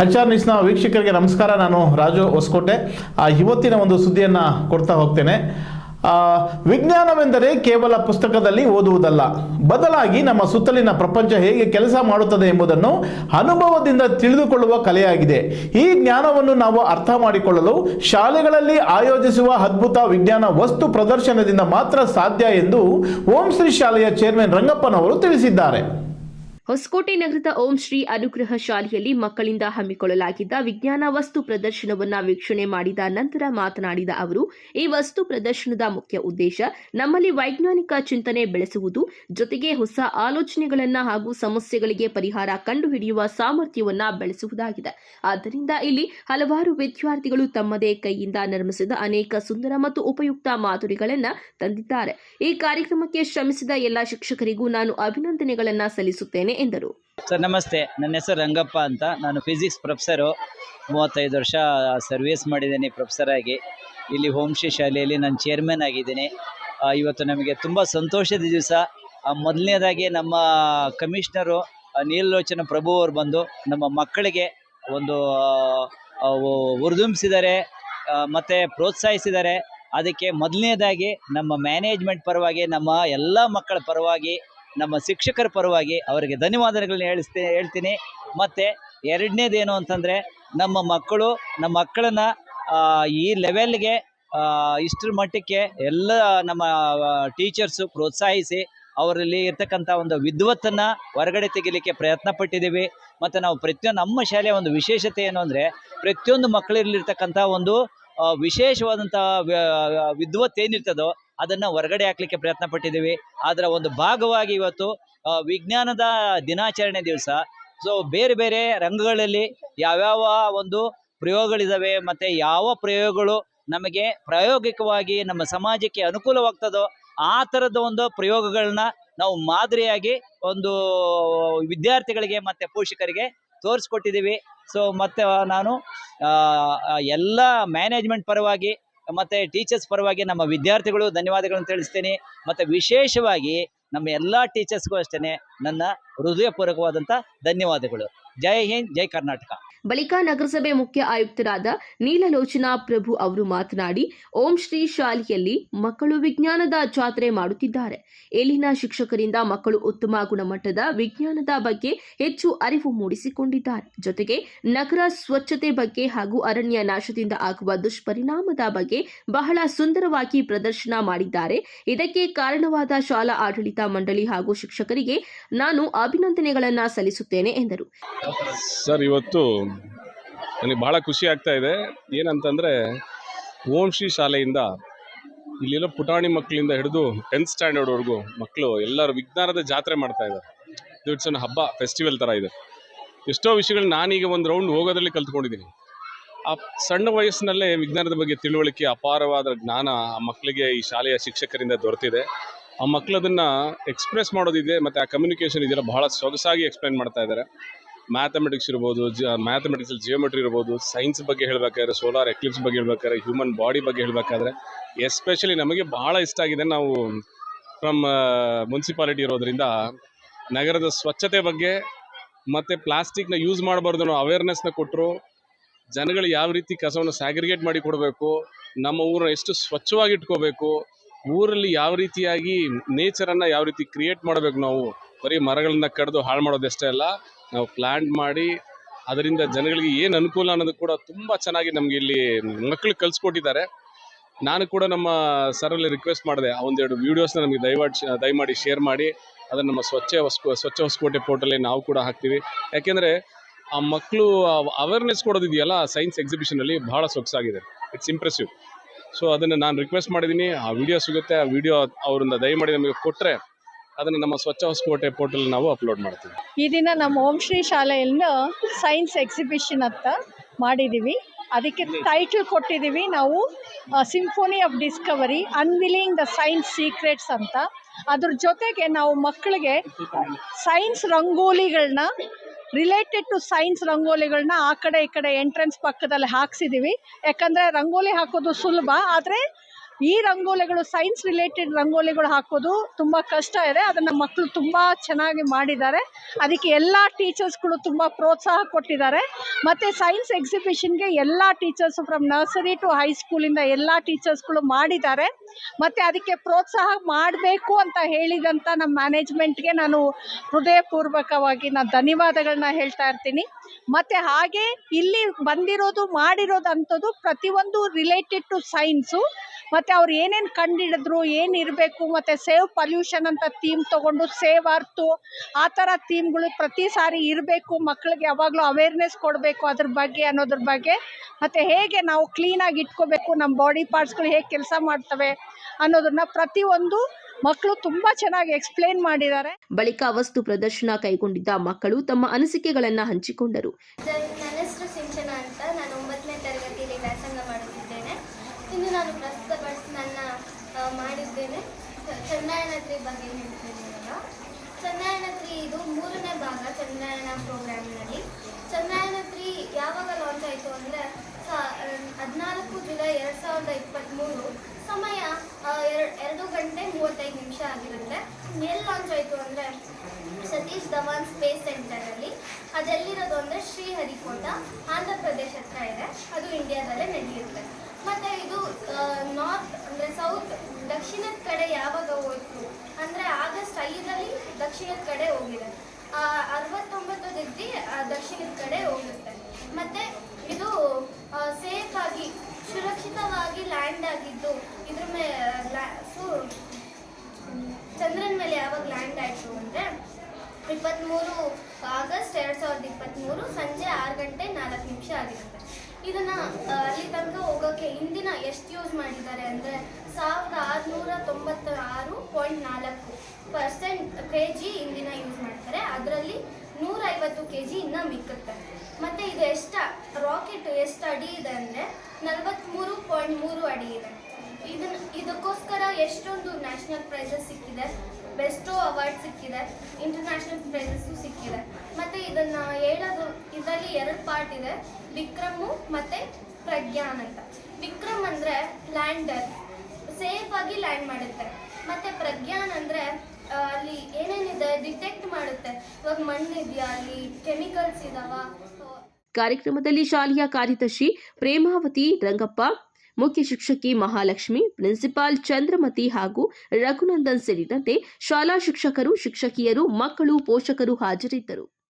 ಹಚ್ಚಾರ್ ನ್ಯೂಸ್ನ ವೀಕ್ಷಕರಿಗೆ ನಮಸ್ಕಾರ. ನಾನು ರಾಜು ಹೊಸಕೋಟೆ. ಆ, ಇವತ್ತಿನ ಒಂದು ಸುದ್ದಿಯನ್ನು ಕೊಡ್ತಾ ಹೋಗ್ತೇನೆ. ವಿಜ್ಞಾನವೆಂದರೆ ಕೇವಲ ಪುಸ್ತಕದಲ್ಲಿ ಓದುವುದಲ್ಲ. ಬದಲಾಗಿ ನಮ್ಮ ಸುತ್ತಲಿನ ಪ್ರಪಂಚ ಹೇಗೆ ಕೆಲಸ ಮಾಡುತ್ತದೆ ಎಂಬುದನ್ನು ಅನುಭವದಿಂದ ತಿಳಿದುಕೊಳ್ಳುವ ಕಲೆಯಾಗಿದೆ. ಈ ಜ್ಞಾನವನ್ನು ನಾವು ಅರ್ಥ ಮಾಡಿಕೊಳ್ಳಲು ಶಾಲೆಗಳಲ್ಲಿ ಆಯೋಜಿಸುವ ಅದ್ಭುತ ವಿಜ್ಞಾನ ವಸ್ತು ಪ್ರದರ್ಶನದಿಂದ ಮಾತ್ರ ಸಾಧ್ಯ ಎಂದು ಓಂ ಶ್ರೀ ಶಾಲೆಯ ಚೇರ್ಮನ್ ರಂಗಪ್ಪನವರು ತಿಳಿಸಿದ್ದಾರೆ. ಹೊಸಕೋಟೆ ನಗರದ ಓಂ ಶ್ರೀ ಅನುಗ್ರಹ ಶಾಲೆಯಲ್ಲಿ ಮಕ್ಕಳಿಂದ ಹಮ್ಮಿಕೊಳ್ಳಲಾಗಿದ್ದ ವಿಜ್ಞಾನ ವಸ್ತು ಪ್ರದರ್ಶನವನ್ನ ವೀಕ್ಷಣೆ ಮಾಡಿದ ನಂತರ ಮಾತನಾಡಿದ ಅವರು, ಈ ವಸ್ತು ಪ್ರದರ್ಶನದ ಮುಖ್ಯ ಉದ್ದೇಶ ನಮ್ಮಲ್ಲಿ ವೈಜ್ಞಾನಿಕ ಚಿಂತನೆ ಬೆಳೆಸುವುದು, ಜೊತೆಗೆ ಹೊಸ ಆಲೋಚನೆಗಳನ್ನ ಹಾಗೂ ಸಮಸ್ಯೆಗಳಿಗೆ ಪರಿಹಾರ ಕಂಡುಹಿಡಿಯುವ ಸಾಮರ್ಥ್ಯವನ್ನ ಬೆಳೆಸುವುದಾಗಿದೆ. ಆದ್ದರಿಂದ ಇಲ್ಲಿ ಹಲವಾರು ವಿದ್ಯಾರ್ಥಿಗಳು ತಮ್ಮದೇ ಕೈಯಿಂದ ನಿರ್ಮಿಸಿದ ಅನೇಕ ಸುಂದರ ಮತ್ತು ಉಪಯುಕ್ತ ಮಾದರಿಗಳನ್ನ ತಂದಿದ್ದಾರೆ. ಈ ಕಾರ್ಯಕ್ರಮಕ್ಕೆ ಶ್ರಮಿಸಿದ ಎಲ್ಲ ಶಿಕ್ಷಕರಿಗೂ ನಾನು ಅಭಿನಂದನೆಗಳನ್ನ ಸಲ್ಲಿಸುತ್ತೇನೆ. ಎಂದರು. ಸರ್, ನಮಸ್ತೆ. ನನ್ನ ಹೆಸರು ರಂಗಪ್ಪ ಅಂತ. ನಾನು ಫಿಸಿಕ್ಸ್ ಪ್ರೊಫೆಸರು. ಮೂವತ್ತೈದು ವರ್ಷ ಸರ್ವಿಸ್ ಮಾಡಿದ್ದೀನಿ ಪ್ರೊಫೆಸರ್ ಆಗಿ. ಇಲ್ಲಿ ಹೋಮ್ಶ್ರೀ ಶಾಲೆಯಲ್ಲಿ ನಾನು ಚೇರ್ಮನ್ ಆಗಿದ್ದೀನಿ. ಇವತ್ತು ನಮಗೆ ತುಂಬ ಸಂತೋಷದ ದಿವಸ. ಮೊದಲನೇದಾಗಿ ನಮ್ಮ ಕಮಿಷನರು ನೀಲೋಚನ ಪ್ರಭು ಅವರು ಬಂದು ನಮ್ಮ ಮಕ್ಕಳಿಗೆ ಒಂದು ಹುರಿದುಂಬಿಸಿದ್ದಾರೆ ಮತ್ತು ಪ್ರೋತ್ಸಾಹಿಸಿದ್ದಾರೆ. ಅದಕ್ಕೆ ಮೊದಲನೇದಾಗಿ ನಮ್ಮ ಮ್ಯಾನೇಜ್ಮೆಂಟ್ ಪರವಾಗಿ, ನಮ್ಮ ಎಲ್ಲ ಮಕ್ಕಳ ಪರವಾಗಿ ನಮ್ಮ ಶಿಕ್ಷಕರ ಪರವಾಗಿ ಅವರಿಗೆ ಧನ್ಯವಾದಗಳನ್ನ ಹೇಳಿಸ್ತೀನಿ ಹೇಳ್ತೀನಿ. ಮತ್ತು ಎರಡನೇದೇನು ಅಂತಂದರೆ ನಮ್ಮ ಮಕ್ಕಳು, ನಮ್ಮ ಮಕ್ಕಳನ್ನು ಈ ಲೆವೆಲ್ಗೆ ಇಷ್ಟರ ಮಟ್ಟಕ್ಕೆ ಎಲ್ಲ ನಮ್ಮ ಟೀಚರ್ಸು ಪ್ರೋತ್ಸಾಹಿಸಿ ಅವರಲ್ಲಿ ಇರ್ತಕ್ಕಂಥ ಒಂದು ವಿದ್ವತ್ತನ್ನು ಹೊರಗಡೆ ತೆಗಿಲಿಕ್ಕೆ ಪ್ರಯತ್ನ ಪಟ್ಟಿದ್ದೀವಿ. ಮತ್ತು ನಾವು ಪ್ರತಿಯೊಂದು ನಮ್ಮ ಶಾಲೆಯ ಒಂದು ವಿಶೇಷತೆ ಏನು ಅಂದರೆ ಪ್ರತಿಯೊಂದು ಮಕ್ಕಳಲ್ಲಿರ್ತಕ್ಕಂಥ ಒಂದು ವಿಶೇಷವಾದಂಥ ವಿದ್ವತ್ ಏನಿರ್ತದೋ ಅದನ್ನು ಹೊರಗಡೆ ಹಾಕ್ಲಿಕ್ಕೆ ಪ್ರಯತ್ನ ಪಟ್ಟಿದ್ದೀವಿ ಅದರ ಒಂದು ಭಾಗವಾಗಿ ಇವತ್ತು ವಿಜ್ಞಾನದ ದಿನಾಚರಣೆ ದಿವಸ. ಸೊ ಬೇರೆ ಬೇರೆ ರಂಗಗಳಲ್ಲಿ ಯಾವ್ಯಾವ ಒಂದು ಪ್ರಯೋಗಗಳಿದ್ದಾವೆ ಮತ್ತು ಯಾವ ಪ್ರಯೋಗಗಳು ನಮಗೆ ಪ್ರಾಯೋಗಿಕವಾಗಿ ನಮ್ಮ ಸಮಾಜಕ್ಕೆ ಅನುಕೂಲವಾಗ್ತದೋ, ಆ ಥರದ ಒಂದು ಪ್ರಯೋಗಗಳನ್ನ ನಾವು ಮಾದರಿಯಾಗಿ ಒಂದು ವಿದ್ಯಾರ್ಥಿಗಳಿಗೆ ಮತ್ತು ಪೋಷಕರಿಗೆ ತೋರಿಸ್ಕೊಟ್ಟಿದ್ದೀವಿ. ಸೊ ಮತ್ತು ನಾನು ಎಲ್ಲ ಮ್ಯಾನೇಜ್ಮೆಂಟ್ ಪರವಾಗಿ ಮತ್ತು ಟೀಚರ್ಸ್ ಪರವಾಗಿ ನಮ್ಮ ವಿದ್ಯಾರ್ಥಿಗಳು ಧನ್ಯವಾದಗಳನ್ನು ತಿಳಿಸ್ತೀನಿ. ಮತ್ತು ವಿಶೇಷವಾಗಿ ನಮ್ಮ ಎಲ್ಲ ಟೀಚರ್ಸ್ಗೂ ಅಷ್ಟೇ ನನ್ನ ಹೃದಯಪೂರ್ವಕವಾದಂಥ ಧನ್ಯವಾದಗಳು. ಜೈ ಹಿಂದ್, ಜೈ ಕರ್ನಾಟಕ. ಬಳಿಕ ನಗರಸಭೆ ಮುಖ್ಯ ಆಯುಕ್ತರಾದ ನೀಲಲೋಚನಾ ಪ್ರಭು ಅವರು ಮಾತನಾಡಿ, ಓಂ ಶ್ರೀ ಶಾಲೆಯಲ್ಲಿ ಮಕ್ಕಳು ವಿಜ್ಞಾನದ ಜಾತ್ರೆ ಮಾಡುತ್ತಿದ್ದಾರೆ. ಇಲ್ಲಿನ ಶಿಕ್ಷಕರಿಂದ ಮಕ್ಕಳು ಉತ್ತಮ ಗುಣಮಟ್ಟದ ವಿಜ್ಞಾನದ ಬಗ್ಗೆ ಹೆಚ್ಚು ಅರಿವು ಮೂಡಿಸಿಕೊಂಡಿದ್ದಾರೆ. ಜೊತೆಗೆ ನಗರ ಸ್ವಚ್ಛತೆ ಬಗ್ಗೆ ಹಾಗೂ ಅರಣ್ಯ ನಾಶದಿಂದ ಆಗುವ ದುಷ್ಪರಿಣಾಮದ ಬಗ್ಗೆ ಬಹಳ ಸುಂದರವಾಗಿ ಪ್ರದರ್ಶನ ಮಾಡಿದ್ದಾರೆ. ಇದಕ್ಕೆ ಕಾರಣವಾದ ಶಾಲಾ ಆಡಳಿತ ಮಂಡಳಿ ಹಾಗೂ ಶಿಕ್ಷಕರಿಗೆ ನಾನು ಅಭಿನಂದನೆಗಳನ್ನು ಸಲ್ಲಿಸುತ್ತೇನೆ ಎಂದರು. ಸರ್, ಇವತ್ತು ನನಗೆ ಭಾಳ ಖುಷಿ ಆಗ್ತಾ ಇದೆ. ಏನಂತಂದರೆ, ಓಂ ಶ್ರೀ ಶಾಲೆಯಿಂದ ಇಲ್ಲಿರೋ ಪುಟಾಣಿ ಮಕ್ಕಳಿಂದ ಹಿಡಿದು ಟೆಂತ್ ಸ್ಟ್ಯಾಂಡರ್ಡ್ವರೆಗೂ ಮಕ್ಕಳು ಎಲ್ಲರೂ ವಿಜ್ಞಾನದ ಜಾತ್ರೆ ಮಾಡ್ತಾ ಇದ್ದಾರೆ. ಇದು ಇಟ್ಸ್ ಒಂದು ಹಬ್ಬ ಫೆಸ್ಟಿವಲ್ ಥರ ಇದೆ. ಎಷ್ಟೋ ವಿಷಯಗಳು ನಾನೀಗ ಒಂದು ರೌಂಡ್ ಹೋಗೋದ್ರಲ್ಲಿ ಕಲ್ತ್ಕೊಂಡಿದ್ದೀನಿ. ಆ ಸಣ್ಣ ವಯಸ್ಸಿನಲ್ಲೇ ವಿಜ್ಞಾನದ ಬಗ್ಗೆ ತಿಳುವಳಿಕೆ, ಅಪಾರವಾದ ಜ್ಞಾನ ಆ ಮಕ್ಕಳಿಗೆ ಈ ಶಾಲೆಯ ಶಿಕ್ಷಕರಿಂದ ದೊರೆತಿದೆ. ಆ ಮಕ್ಕಳದನ್ನು ಎಕ್ಸ್ಪ್ರೆಸ್ ಮಾಡೋದಿದೆ, ಮತ್ತು ಆ ಕಮ್ಯುನಿಕೇಷನ್ ಇದೆಲ್ಲ ಬಹಳ ಸೊಗಸಾಗಿ ಎಕ್ಸ್ಪ್ಲೈನ್ ಮಾಡ್ತಾ ಇದ್ದಾರೆ. ಮ್ಯಾಥಮೆಟಿಕ್ಸ್ ಇರ್ಬೋದು, ಜ ಜಿಯೋಮೆಟ್ರಿ ಇರ್ಬೋದು ಸೈನ್ಸ್ ಬಗ್ಗೆ ಹೇಳಬೇಕಾದ್ರೆ ಸೋಲಾರ್ ಎಕ್ಲಿಪ್ಸ್ ಬಗ್ಗೆ ಹೇಳಬೇಕಾದ್ರೆ ಹ್ಯೂಮನ್ ಬಾಡಿ ಬಗ್ಗೆ ಹೇಳಬೇಕಾದ್ರೆ ಎಸ್ಪೆಷಲಿ ನಮಗೆ ಭಾಳ ಇಷ್ಟ ಆಗಿದೆ ನಾವು ಫ್ರಮ್ ಮುನ್ಸಿಪಾಲಿಟಿ ಇರೋದ್ರಿಂದ ನಗರದ ಸ್ವಚ್ಛತೆ ಬಗ್ಗೆ ಮತ್ತು ಪ್ಲಾಸ್ಟಿಕ್ನ ಯೂಸ್ ಮಾಡಬಾರ್ದು ಅನ್ನೋ ಅವೇರ್ನೆಸ್ನ ಕೊಟ್ಟರು ಜನಗಳು ಯಾವ ರೀತಿ ಕಸವನ್ನು ಸ್ಯಾಗ್ರಿಗೇಟ್ ಮಾಡಿ ಕೊಡಬೇಕು, ನಮ್ಮ ಊರನ್ನ ಎಷ್ಟು ಸ್ವಚ್ಛವಾಗಿ ಇಟ್ಕೋಬೇಕು, ಊರಲ್ಲಿ ಯಾವ ರೀತಿಯಾಗಿ ನೇಚರನ್ನು ಯಾವ ರೀತಿ ಕ್ರಿಯೇಟ್ ಮಾಡಬೇಕು ನಾವು ಬರೀ ಮರಗಳನ್ನ ಕಡಿದು ಹಾಳು ಮಾಡೋದಷ್ಟೇ ಅಲ್ಲ, ನಾವು ಪ್ಲಾಂಟ್ ಮಾಡಿ ಅದರಿಂದ ಜನಗಳಿಗೆ ಏನು ಅನುಕೂಲ ಅನ್ನೋದು ಕೂಡ ತುಂಬ ಚೆನ್ನಾಗಿ ನಮಗೆ ಇಲ್ಲಿ ಮಕ್ಕಳು ಕಲಿಸ್ಕೊಟ್ಟಿದ್ದಾರೆ. ನಾನು ಕೂಡ ನಮ್ಮ ಸರಲ್ಲಿ ರಿಕ್ವೆಸ್ಟ್ ಮಾಡಿದೆ, ಆ ಒಂದೆರಡು ವೀಡಿಯೋಸ್ನ ನಮಗೆ ದಯವಾಡಿ ದಯಮಾಡಿ ಶೇರ್ ಮಾಡಿ, ಅದನ್ನು ನಮ್ಮ ಸ್ವಚ್ಛ ಹೊಸ್ಕೋ, ಸ್ವಚ್ಛ ಹೊಸಕೋಟೆ ಪೋರ್ಟಲ್ಲಿ ನಾವು ಕೂಡ ಹಾಕ್ತೀವಿ. ಯಾಕೆಂದರೆ ಆ ಮಕ್ಕಳು ಅವೇರ್ನೆಸ್ ಕೊಡೋದಿದೆಯಲ್ಲ ಸೈನ್ಸ್ ಎಕ್ಸಿಬಿಷನಲ್ಲಿ ಭಾಳ ಸೊಗಸಾಗಿದೆ. ಇಟ್ಸ್ ಇಂಪ್ರೆಸಿವ್ ಸೊ ಅದನ್ನು ನಾನು ರಿಕ್ವೆಸ್ಟ್ ಮಾಡಿದ್ದೀನಿ ಆ ವಿಡಿಯೋ ಸಿಗುತ್ತೆ, ಆ ವಿಡಿಯೋ ಅವರಿಂದ ದಯಮಾಡಿ ನಮಗೆ ಕೊಟ್ಟರೆ ಅದನ್ನು ನಮ್ಮ ಸ್ವಚ್ಛ ಹೊಸಕೋಟೆ ಪೋರ್ಟಲ್ ನಾವು ಅಪ್ಲೋಡ್ ಮಾಡ್ತೀವಿ. ಈ ದಿನ ನಮ್ಮ ಓಂ ಶ್ರೀ ಶಾಲೆಯಲ್ಲಿ ಸೈನ್ಸ್ ಎಕ್ಸಿಬಿಷನ್ ಅಂತ ಮಾಡಿದ್ದೀವಿ ಅದಕ್ಕೆ ಟೈಟಲ್ ಕೊಟ್ಟಿದ್ದೀವಿ ನಾವು symphony of discovery unveiling the science secrets ಅಂತ. ಅದ್ರ ಜೊತೆಗೆ ನಾವು ಮಕ್ಕಳಿಗೆ ಸೈನ್ಸ್ ರಂಗೋಲಿಗಳನ್ನ ರಿಲೇಟೆಡ್ ಟು ಸೈನ್ಸ್ ರಂಗೋಲಿಗಳನ್ನ ಆ ಕಡೆ ಈ ಕಡೆ ಎಂಟ್ರೆನ್ಸ್ ಪಕ್ಕದಲ್ಲಿ ಹಾಕ್ಸಿದ್ದೀವಿ ಯಾಕಂದರೆ ರಂಗೋಲಿ ಹಾಕೋದು ಸುಲಭ, ಆದರೆ ಈ ರಂಗೋಲಿಗಳು ಸೈನ್ಸ್ ರಿಲೇಟೆಡ್ ರಂಗೋಲಿಗಳು ಹಾಕೋದು ತುಂಬ ಕಷ್ಟ ಇದೆ. ಅದನ್ನು ಮಕ್ಕಳು ತುಂಬ ಚೆನ್ನಾಗಿ ಮಾಡಿದ್ದಾರೆ. ಅದಕ್ಕೆ ಎಲ್ಲ ಟೀಚರ್ಸ್ಗಳು ತುಂಬ ಪ್ರೋತ್ಸಾಹ ಕೊಟ್ಟಿದ್ದಾರೆ. ಮತ್ತು ಸೈನ್ಸ್ ಎಕ್ಸಿಬಿಷನ್ಗೆ ಎಲ್ಲ ಟೀಚರ್ಸು ಫ್ರಮ್ ನರ್ಸರಿ ಟು ಹೈಸ್ಕೂಲಿಂದ ಎಲ್ಲ ಟೀಚರ್ಸ್ಗಳು ಮಾಡಿದ್ದಾರೆ. ಮತ್ತು ಅದಕ್ಕೆ ಪ್ರೋತ್ಸಾಹ ಮಾಡಬೇಕು ಅಂತ ಹೇಳಿದಂಥ ನಮ್ಮ ಮ್ಯಾನೇಜ್ಮೆಂಟ್ಗೆ ನಾನು ಹೃದಯಪೂರ್ವಕವಾಗಿ ನಾನು ಧನ್ಯವಾದಗಳನ್ನ ಹೇಳ್ತಾ ಇರ್ತೀನಿ. ಮತ್ತು ಹಾಗೆ ಇಲ್ಲಿ ಬಂದಿರೋದು, ಮಾಡಿರೋದು ಅಂಥದ್ದು ಪ್ರತಿಯೊಂದು ರಿಲೇಟೆಡ್ ಟು ಸೈನ್ಸು ಮತ್ತು ಅವ್ರು ಏನೇನು ಕಂಡಿಡಿದ್ರು ಏನು ಇರಬೇಕು ಮತ್ತು ಸೇವ್ ಪಲ್ಯೂಷನ್ ಅಂತ ಥೀಮ್ ತೊಗೊಂಡು ಸೇವ್ ಅರ್ತು ಆ ಥರ ಥೀಮ್ಗಳು ಪ್ರತಿ ಸಾರಿ ಇರಬೇಕು ಮಕ್ಕಳಿಗೆ ಯಾವಾಗಲೂ ಅವೇರ್ನೆಸ್ ಕೊಡಬೇಕು ಅದ್ರ ಬಗ್ಗೆ ಅನ್ನೋದ್ರ ಬಗ್ಗೆ. ಮತ್ತು ಹೇಗೆ ನಾವು ಕ್ಲೀನಾಗಿ ಇಟ್ಕೋಬೇಕು ನಮ್ಮ ಬಾಡಿ ಪಾರ್ಟ್ಸ್ಗಳು ಹೇಗೆ ಕೆಲಸ ಮಾಡ್ತವೆ ಅನ್ನೋದನ್ನ ಪ್ರತಿಯೊಂದು ಮಕ್ಕಳು ತುಂಬಾ ಚೆನ್ನಾಗಿ ಎಕ್ಸ್ಪ್ಲೇನ್ ಮಾಡಿದ್ದಾರೆ. ಬಳಿಕ ವಸ್ತು ಪ್ರದರ್ಶನ ಕೈಗೊಂಡಿದ್ದ ಮಕ್ಕಳು ತಮ್ಮ ಅನಿಸಿಕೆಗಳನ್ನ ಹಂಚಿಕೊಂಡರು ನನ್ನ ಹೆಸರು ಸಿಂಚನ ಅಂತ ನಾನು ಒಂಬತ್ತನೇ ತರಗತಿಯಲ್ಲಿ ವ್ಯಾಸಂಗ ಮಾಡುತ್ತಿದ್ದೇನೆ ಇಂದು ನಾನು ಪ್ರಸ್ತುತಪಡಿಸಿ ನನ್ನ ಆ, ಮಾಡಿದ್ದೇನೆ. ಚಂದ್ರಾಯಣತ್ರಿ ಬಗ್ಗೆ ಇವಾಗ. ಚಂದ್ರಾಯಣತ್ರಿ ಇದು ಮೂರನೇ ಭಾಗ ಚಂದ್ರಾಯಣ ಪ್ರೋಗ್ರಾಮ್ನಲ್ಲಿ. ಚಂದ್ರಾಯಣತ್ರಿ ಯಾವಾಗ ಲಾಂಚ್ ಆಯಿತು ಅಂದರೆ ಹದಿನಾಲ್ಕು ಜುಲೈ ಎರಡು ಸಾವಿರದ ಇಪ್ಪತ್ತ್ಮೂರು ಸಮಯ ಎರಡು ಗಂಟೆ ಮೂವತ್ತೈದು ನಿಮಿಷ ಆಗಿರುತ್ತೆ. ಎಲ್ಲಿ ಲಾಂಚ್ ಆಯಿತು ಅಂದರೆ, ಸತೀಶ್ ಧವಾನ್ ಸ್ಪೇಸ್ ಸೆಂಟರಲ್ಲಿ ಅದೆಲ್ಲಿರೋದು ಅಂದರೆ ಶ್ರೀಹರಿಕೋಟ, ಆಂಧ್ರ ಪ್ರದೇಶ ಹತ್ರ ಇದೆ. ಅದು ಇಂಡಿಯಾದಲ್ಲೇ ನಡೆಯುತ್ತೆ. ಮತ್ತು ಇದು ನಾರ್ತ್ ಅಂದರೆ ಸೌತ್ ದಕ್ಷಿಣದ ಕಡೆ ಯಾವಾಗ ಹೋಯ್ತು ಅಂದರೆ ಆಗಸ್ಟ್ ಐದರಲ್ಲಿ ದಕ್ಷಿಣದ ಕಡೆ ಹೋಗಿದೆ. ಅರವತ್ತೊಂಬತ್ತು ಡಿಗ್ರಿ ದಕ್ಷಿಣದ ಕಡೆ ಹೋಗುತ್ತೆ. ಮತ್ತೆ ಇದು ಸೇಫ್ ಆಗಿ, ಸುರಕ್ಷಿತವಾಗಿ ಲ್ಯಾಂಡ್ ಆಗಿದ್ದು, ಇದ್ರ ಮೇಲೆ ಚಂದ್ರನ ಮೇಲೆ ಯಾವಾಗ ಲ್ಯಾಂಡ್ ಆಯಿತು ಅಂದರೆ ಇಪ್ಪತ್ತ್ಮೂರು ಆಗಸ್ಟ್ ಎರಡು ಸಾವಿರದ ಇಪ್ಪತ್ತ್ಮೂರು ಸಂಜೆ ಆರು ಗಂಟೆ ನಾಲ್ಕು ನಿಮಿಷ ಆಗಿರುತ್ತೆ. ಇದನ್ನು ಅಲ್ಲಿ ತನಕ ಹೋಗೋಕ್ಕೆ ಹಿಂದಿನ ಎಷ್ಟು ಯೂಸ್ ಮಾಡಿದ್ದಾರೆ ಅಂದರೆ, ಸಾವಿರದ ಆರುನೂರ ತೊಂಬತ್ತ ಆರು ಪಾಯಿಂಟ್ ನಾಲ್ಕು. ಕೆ ಜಿ ಇಂದಿನ ಯೂಸ್ ಮಾಡ್ತಾರೆ. ಅದರಲ್ಲಿ ನೂರೈವತ್ತು ಕೆ ಜಿ ಇನ್ನೂ ಮಿಕ್ಕುತ್ತೆ. ಮತ್ತು ಇದು ಎಷ್ಟು ರಾಕೆಟ್ ಎಷ್ಟು ಅಡಿ ಇದೆ ಅಂದರೆ ನಲವತ್ತ್ಮೂರು ಪಾಯಿಂಟ್ ಮೂರು ಅಡಿ ಇದೆ. ಇದನ್ನ ಇದಕ್ಕೋಸ್ಕರ ಎಷ್ಟೊಂದು ನ್ಯಾಷನಲ್ ಪ್ರೈಸಸ್ ಸಿಕ್ಕಿದೆ. ಬೆಸ್ಟೋ ಅವಾರ್ಡ್ ಸಿಕ್ಕಿದೆ. ಇಂಟರ್ನ್ಯಾಷನಲ್ ಪ್ರೈಸಸ್ಸು ಸಿಕ್ಕಿದೆ. ಮತ್ತು ಇದನ್ನು ಹೇಳೋದು, ಇದರಲ್ಲಿ ಎರಡು ಪಾರ್ಟ್ ಇದೆ. ವಿಕ್ರಮು ಮತ್ತು ಪ್ರಜ್ಞಾನ್ ಅಂತ. ವಿಕ್ರಮ್ ಅಂದರೆ ಲ್ಯಾಂಡರ್ ಸೇಫ್ ಆಗಿ ಲ್ಯಾಂಡ್ ಮಾಡುತ್ತೆ ಮತ್ತು ಪ್ರಜ್ಞಾನ್ ಅಂದರೆ ಅಲ್ಲಿ ಏನೇನಿದೆ ಡಿಟೆಕ್ಟ್ ಮಾಡುತ್ತೆ. ಇವಾಗ ಮಣ್ಣಿದೆಯಾ ಅಲ್ಲಿ ಕೆಮಿಕಲ್ಸ್ ಇದಾವ? ಕಾರ್ಯಕ್ರಮದಲ್ಲಿ ಶಾಲೆಯ ಕಾರ್ಯದರ್ಶಿ ಪ್ರೇಮಾವತಿ ರಂಗಪ್ಪ, ಮುಖ್ಯ ಶಿಕ್ಷಕಿ ಮಹಾಲಕ್ಷ್ಮಿ, ಪ್ರಿನ್ಸಿಪಾಲ್ ಚಂದ್ರಮತಿ ಹಾಗೂ ರಘುನಂದನ್ ಸೇರಿದಂತೆ ಶಾಲಾ ಶಿಕ್ಷಕರು, ಶಿಕ್ಷಕಿಯರು, ಮಕ್ಕಳು, ಪೋಷಕರು ಹಾಜರಿದ್ದರು.